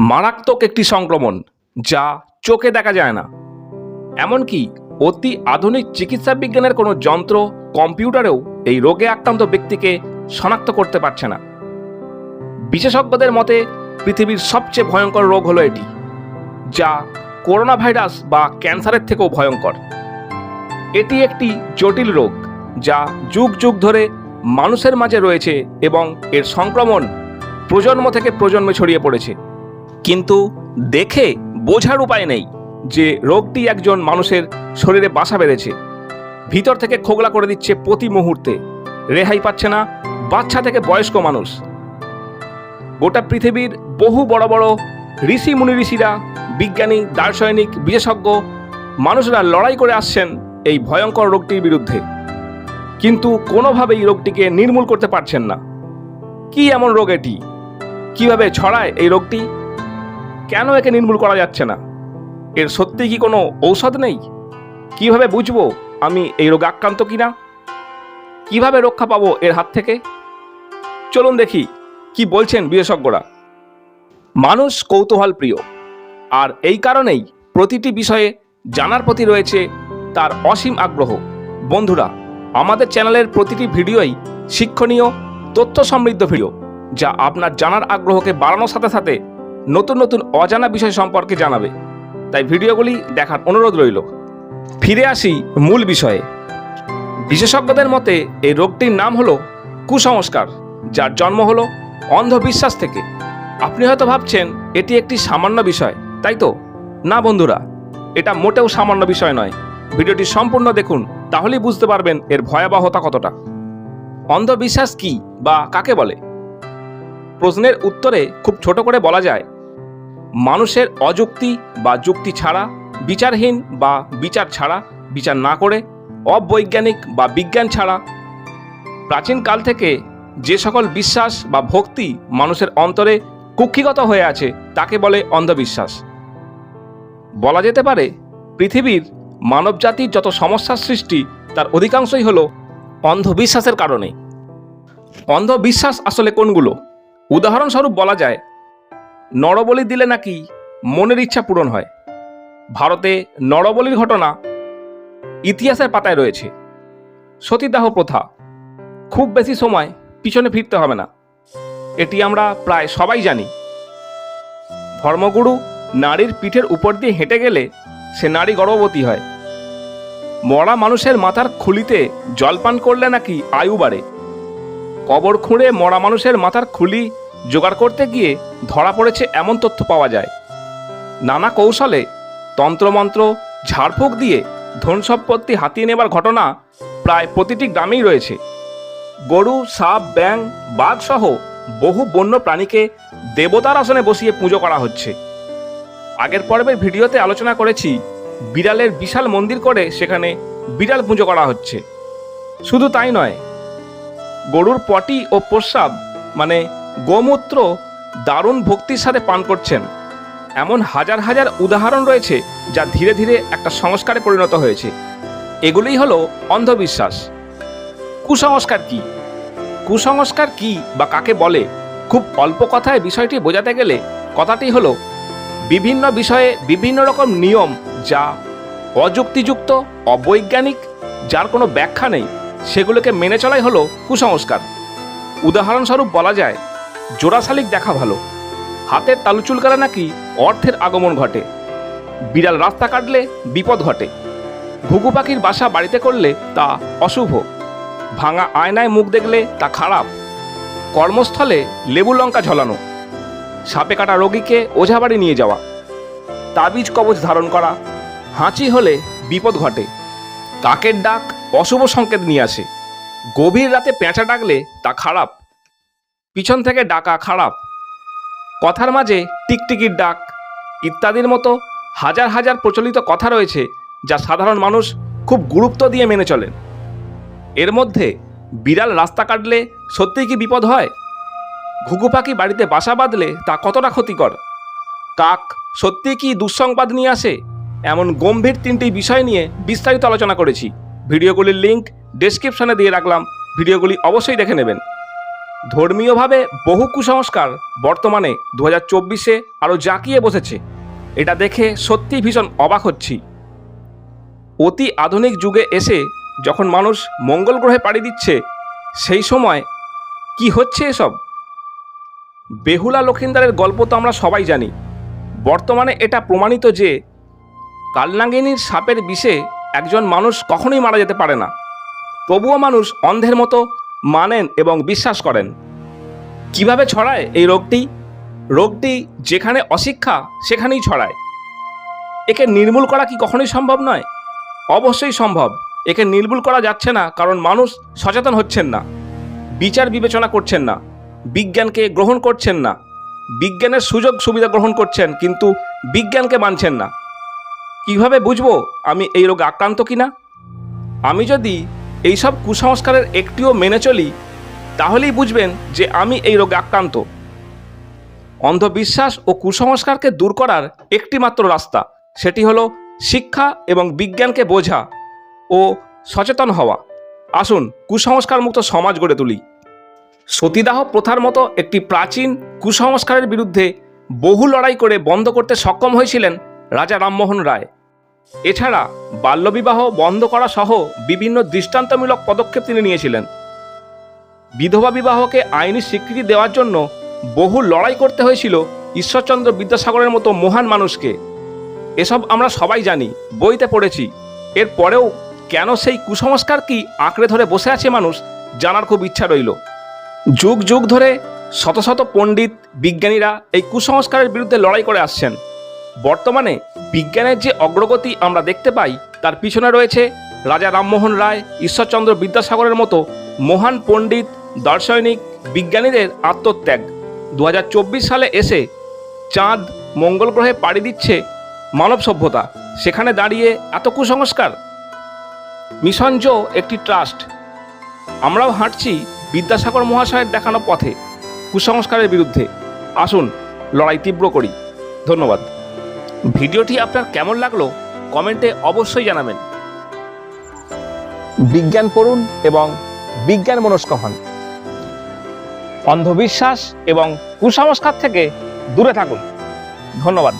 মারাত্মক একটি সংক্রমণ যা চোখে দেখা যায় না। এমনকি অতি আধুনিক চিকিৎসা বিজ্ঞানের কোনো যন্ত্র কম্পিউটারেও এই রোগে আক্রান্ত ব্যক্তিকে শনাক্ত করতে পারছে না। বিশেষজ্ঞদের মতে, পৃথিবীর সবচেয়ে ভয়ঙ্কর রোগ হলো এটি, যা করোনা ভাইরাস বা ক্যান্সারের থেকেও ভয়ঙ্কর। এটি একটি জটিল রোগ, যা যুগ যুগ ধরে মানুষের মাঝে রয়েছে এবং এর সংক্রমণ প্রজন্ম থেকে প্রজন্মে ছড়িয়ে পড়েছে। কিন্তু দেখে বোঝার উপায় নেই যে রোগটি একজন মানুষের শরীরে বাসা বেঁধেছে। ভিতর থেকে খোগলা করে দিচ্ছে প্রতি মুহূর্তে। রেহাই পাচ্ছে না বাচ্চা থেকে বয়স্ক মানুষ। গোটা পৃথিবীর বহু বড় বড় ঋষি মুনি ঋষিরা, বিজ্ঞানী, দার্শনিক, বিশেষজ্ঞ মানুষরা লড়াই করে আসছেন এই ভয়ঙ্কর রোগটির বিরুদ্ধে। কিন্তু কোনোভাবেই রোগটিকে নির্মূল করতে পারছেন না। কি এমন রোগ এটি? কীভাবে ছড়ায় এই রোগটি? কেন একে নির্মূল করা যাচ্ছে না? এর সত্যি কি কোনো ঔষধ নেই? কীভাবে বুঝব আমি এই রোগে আক্রান্ত কিনা? কীভাবে রক্ষা পাবো এর হাত থেকে? চলুন দেখি, কি বলছেন বিশেষজ্ঞরা। মানুষ কৌতূহল প্রিয় আর এই কারণেই প্রতিটি বিষয়ে জানার প্রতি রয়েছে তার অসীম আগ্রহ। বন্ধুরা, আমাদের চ্যানেলের প্রতিটি ভিডিওই শিক্ষণীয় তথ্য সমৃদ্ধ ভিডিও, যা আপনার জানার আগ্রহকে বাড়ানোর সাথে সাথে নতুন নতুন অজানা বিষয় সম্পর্কে জানাবে। তাই ভিডিওগুলি দেখার অনুরোধ রইল। ফিরে আসি মূল বিষয়ে। বিশেষজ্ঞদের মতে, এই রোগটির নাম হলো কুসংস্কার, যার জন্ম হলো অন্ধবিশ্বাস থেকে। আপনি হয়তো ভাবছেন, এটি একটি সামান্য বিষয়, তাই তো? না বন্ধুরা, এটা মোটেও সামান্য বিষয় নয়। ভিডিওটি সম্পূর্ণ দেখুন, তাহলেই বুঝতে পারবেন এর ভয়াবহতা কতটা। অন্ধবিশ্বাস কি বা কাকে বলে? প্রশ্নের উত্তরে খুব ছোট করে বলা যায়, মানুষের অযুক্তি বা যুক্তি ছাড়া, বিচারহীন বা বিচার ছাড়া, বিচার না করে, অবৈজ্ঞানিক বা বিজ্ঞান ছাড়া। প্রাচীনকাল থেকে যে সকল বিশ্বাস বা ভক্তি মানুষের অন্তরে কুক্ষিগত হয়ে আছে, তাকে বলে অন্ধবিশ্বাস। বলা যেতে পারে, পৃথিবীর মানবজাতির যত সমস্যার সৃষ্টি, তার অধিকাংশই হলো অন্ধবিশ্বাসের কারণে। অন্ধবিশ্বাস আসলে কোনগুলো? উদাহরণস্বরূপ বলা যায়, নরবলি দিলে নাকি মনের ইচ্ছা পূরণ হয়। ভারতে নরবলির ঘটনা ইতিহাসের পাতায় রয়েছে। সতীদাহ প্রথা, খুব বেশি সময় পিছনে ফিরতে হবে না। এটি আমরা প্রায় সবাই জানি। ধর্মগুরু নারীর পিঠের উপর দিয়ে হেঁটে গেলে সে নারী গর্ভবতী হয়। মরা মানুষের মাথার খুলিতে জলপান করলে নাকি আয়ু বাড়ে। কবর খুঁড়ে মরা মানুষের মাথার খুলি জোগাড় করতে গিয়ে ধরা পড়েছে এমন তথ্য পাওয়া যায়। নানা কৌশলে তন্ত্রমন্ত্র, ঝাড়ফুঁক দিয়ে ধন সম্পত্তি হাতিয়ে নেবার ঘটনা প্রায় প্রতিটি গ্রামেই রয়েছে। গরু, সাপ ব্যাং বাঘ সহ বহু বন্য প্রাণীকে দেবতার আসনে বসিয়ে পুজো করা হচ্ছে। আগের পর্বের ভিডিওতে আলোচনা করেছি, বিড়ালের বিশাল মন্দির করে সেখানে বিড়াল পুজো করা হচ্ছে। শুধু তাই নয়, গরুর পটি ও প্রস্রাব মানে গোমূত্র দারুণ ভক্তির সাথে পান করছেন। এমন হাজার হাজার উদাহরণ রয়েছে যা ধীরে ধীরে একটা সংস্কারে পরিণত হয়েছে। এগুলোই হলো অন্ধবিশ্বাস। কুসংস্কার কি? কুসংস্কার কি বা কাকে বলে? খুব অল্প কথায় বিষয়টি বোঝাতে গেলে কথাটি হলো, বিভিন্ন বিষয়ে বিভিন্ন রকম নিয়ম যা অযুক্তিযুক্ত, অবৈজ্ঞানিক, যার কোনো ব্যাখ্যা নেই, সেগুলোকে মেনে চলাই হলো কুসংস্কার। উদাহরণস্বরূপ বলা যায় জোড়া শালিক দেখা ভালো। হাতের তালু চুলকালে নাকি অর্থের আগমন ঘটে। বিড়াল রাস্তা কাটলে বিপদ ঘটে। ঘুঘু পাখির বাসা বাড়িতে করলে তা অশুভ। ভাঙা আয়নায় মুখ দেখলে তা খারাপ। কর্মস্থলে লেবু লঙ্কা ঝলানো। সাপে কাটা রোগীকে ওঝা বাড়ি নিয়ে যাওয়া। তাবিজ কবচ ধারণ করা। হাঁচি হলে বিপদ ঘটে। কাকের ডাক অশুভ সংকেত নিয়ে আসে। গভীর রাতে পেঁচা ডাকলে তা খারাপ। পিছন থেকে ডাকা খারাপ। কথার মাঝে টিকটিকির ডাক, ইত্যাদির মতো হাজার হাজার প্রচলিত কথা রয়েছে যা সাধারণ মানুষ খুব গুরুত্ব দিয়ে মেনে চলেন। এর মধ্যে বিড়াল রাস্তা কাটলে সত্যিই কি বিপদ হয়? ঘুঘু পাখি বাড়িতে বাসা বাঁধলে তা কতটা ক্ষতিকর? কাক সত্যি কি দুঃসংবাদ নিয়ে আসে? এমন গম্ভীর তিনটি বিষয় নিয়ে বিস্তারিত আলোচনা করেছি। ভিডিওগুলির লিংক ডেসক্রিপশনে দিয়ে রাখলাম। ভিডিওগুলি অবশ্যই দেখে নেবেন। ধর্মীয়ভাবে বহু কুসংস্কার বর্তমানে দু হাজার চব্বিশে আরও জাঁকিয়ে বসেছে। এটা দেখে সত্যি ভীষণ অবাক হচ্ছি। অতি আধুনিক যুগে এসে যখন মানুষ মঙ্গল গ্রহে পাড়ি দিচ্ছে, সেই সময় কি হচ্ছে এসব? বেহুলা লক্ষিন্দারের গল্প তো আমরা সবাই জানি। বর্তমানে এটা প্রমাণিত যে কালনাগিনীর সাপের বিষে একজন মানুষ কখনোই মারা যেতে পারে না। তবুও মানুষ অন্ধের মতো মানেন এবং বিশ্বাস করেন। কীভাবে ছড়ায় এই রোগটি? রোগটি যেখানে অশিক্ষা, সেখানেই ছড়ায়। একে নির্মূল করা কি কখনোই সম্ভব নয়? অবশ্যই সম্ভব। একে নির্মূল করা যাচ্ছে না, কারণ মানুষ সচেতন হচ্ছেন না। বিচার বিবেচনা করছেন না। বিজ্ঞানকে গ্রহণ করছেন না। বিজ্ঞানের সুযোগ সুবিধা গ্রহণ করছেন, কিন্তু বিজ্ঞানকে মানছেন না। কীভাবে বুঝব আমি এই রোগে আক্রান্ত কিনা? আমি যদি এইসব কুসংস্কারের একটিও মেনে চলি, তাহলেই বুঝবেন যে আমি এই রোগে আক্রান্ত। অন্ধবিশ্বাস ও কুসংস্কারকে দূর করার একটি মাত্র রাস্তা, সেটি হলো শিক্ষা এবং বিজ্ঞানকে বোঝা ও সচেতন হওয়া। আসুন কুসংস্কার মুক্ত সমাজ গড়ে তুলি। সতীদাহ প্রথার মতো একটি প্রাচীন কুসংস্কারের বিরুদ্ধে বহু লড়াই করে বন্ধ করতে সক্ষম হয়েছিলেন রাজা রামমোহন রায়। এছাড়া বাল্যবিবাহ বন্ধ করা সহ বিভিন্ন দৃষ্টান্তমূলক পদক্ষেপ তিনি নিয়েছিলেন। বিধবা বিবাহকে আইনি স্বীকৃতি দেওয়ার জন্য বহু লড়াই করতে হয়েছিল ঈশ্বরচন্দ্র বিদ্যাসাগরের মতো মহান মানুষকে। এসব আমরা সবাই জানি, বইতে পড়েছি। এরপরেও কেন সেই কুসংস্কার কি আঁকড়ে ধরে বসে আছে মানুষ জানার খুব ইচ্ছা রইল। যুগ যুগ ধরে শত শত পণ্ডিত, বিজ্ঞানীরা এই কুসংস্কারের বিরুদ্ধে লড়াই করে আসছেন। বর্তমানে বিজ্ঞানের যে অগ্রগতি আমরা দেখতে পাই, তার পিছনে রয়েছে রাজা রামমোহন রায়, ঈশ্বরচন্দ্র বিদ্যাসাগরের মতো মহান পণ্ডিত, দার্শনিক, বিজ্ঞানীদের আত্মত্যাগ। দু হাজার চব্বিশ সালে এসে চাঁদ মঙ্গল গ্রহে পাড়ি দিচ্ছে মানব সভ্যতা। সেখানে দাঁড়িয়ে এত কুসংস্কার? মিশন জো একটি ট্রাস্ট। আমরাও হাঁটছি বিদ্যাসাগর মহাশয়ের দেখানো পথে কুসংস্কারের বিরুদ্ধে। আসুন, লড়াই তীব্র করি। ধন্যবাদ। ভিডিওটি আপনার কেমন লাগল কমেন্টে অবশ্যই জানাবেন। বিজ্ঞান পড়ুন এবং বিজ্ঞান মনস্ক হন। অন্ধবিশ্বাস এবং কুসংস্কার থেকে দূরে থাকুন। ধন্যবাদ।